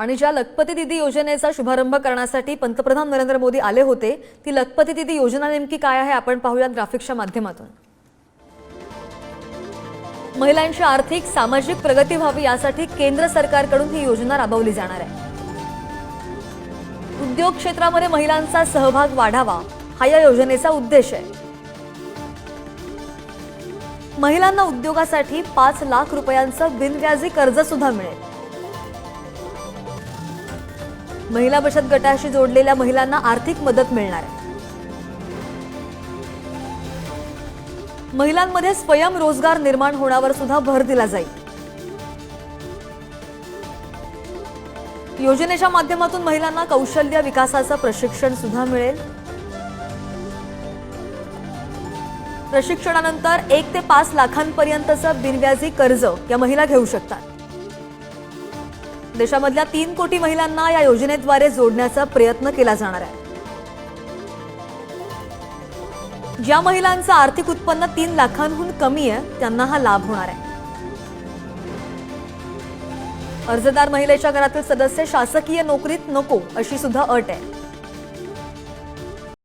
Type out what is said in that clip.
आणि ज्या लखपती दिदी योजनेचा शुभारंभ करण्यासाठी पंतप्रधान नरेंद्र मोदी आले होते ती लखपती दिदी योजना नेमकी काय आहे आपण पाहूयात ग्राफिक्सच्या माध्यमातून. महिलांची आर्थिक सामाजिक प्रगती व्हावी यासाठी केंद्र सरकारकडून ही योजना राबवली जाणार आहे. उद्योग क्षेत्रामध्ये महिलांचा सहभाग वाढावा हा या योजनेचा उद्देश आहे. महिलांना उद्योगासाठी पाच लाख रुपयांचं बिनव्याजी कर्ज सुद्धा मिळेल. महिला बचत गटाशी जोडलेल्या महिलांना आर्थिक मदत मिळणार. आहे महिलांमध्ये स्वयंरोजगार निर्माण होण्यावर सुद्धा भर दिला जाईल. योजनेच्या माध्यमातून महिलांना कौशल्य विकासाचं प्रशिक्षण सुद्धा मिळेल. प्रशिक्षणानंतर एक ते पाच लाखांपर्यंतचं बिनव्याजी कर्ज या महिला घेऊ शकतात. देशामधल्या तीन कोटी महिलांना या योजनेद्वारे जोडण्याचा प्रयत्न केला जाणार आहे. ज्या महिलांचं आर्थिक उत्पन्न तीन लाखांहून कमी आहे त्यांना हा लाभ होणार आहे. अर्जदार महिलेच्या घरातील सदस्य शासकीय नोकरीत नको अशी सुद्धा अट आहे.